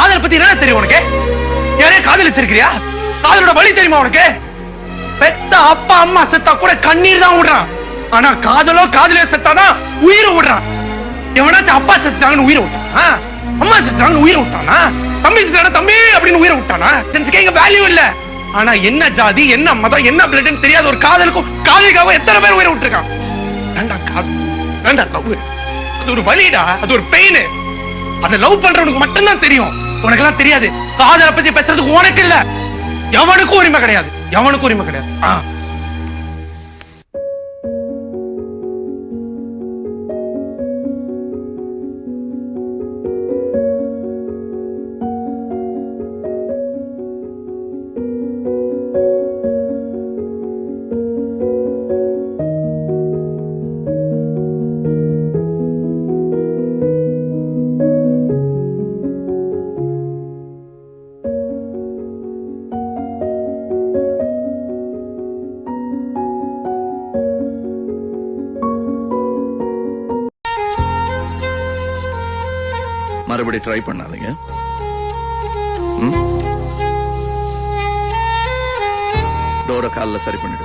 பத்தி என்ன தெரியும் உனக்கு? யாரையும் காதலிச்சிருக்கிறியா? காதலோட வழி தெரியுமா உனக்கு? பெத்த அப்பா அம்மா செத்தா கூட கண்ணீர் தான் விடுறான் ஆனா காதலோ காதலியோ செத்தாதான் உயிரை விடுறான் எவனாச்சும் அப்பா செத்துட்டாங்கன்னு உயிரை விட்டான் அம்மா செத்துட்டாங்கன்னு உயிரை விட்டானா தம்பி செத்தான தம்பி அப்படின்னு உயிரை விட்டானா சென்ஸ்க்கு எங்க வேல்யூ இல்ல. ஆனா என்ன ஜாதி என்ன மதம் என்ன பிளட்னு தெரியாத ஒரு காதலுக்கும் காதலிக்காக எத்தனை பேர் உயிரை விட்டுருக்கான் வேண்டா காதல்? வேண்டா லவ் அது ஒரு வலிடா? அது ஒரு பெயின் அதை லவ் பண்றவனுக்கு மட்டும்தான் தெரியும். உனக்கு எல்லாம் தெரியாது. காதலை பத்தி பேசுறதுக்கு உனக்கு இல்ல. எவனுக்கும் உரிமை கிடையாது. எவனுக்கும் உரிமை கிடையாது. மறுபடியும் மறுபடி ட்ரை பண்ணாதீங்க. டோரை காலில் சரி பண்ணிடு.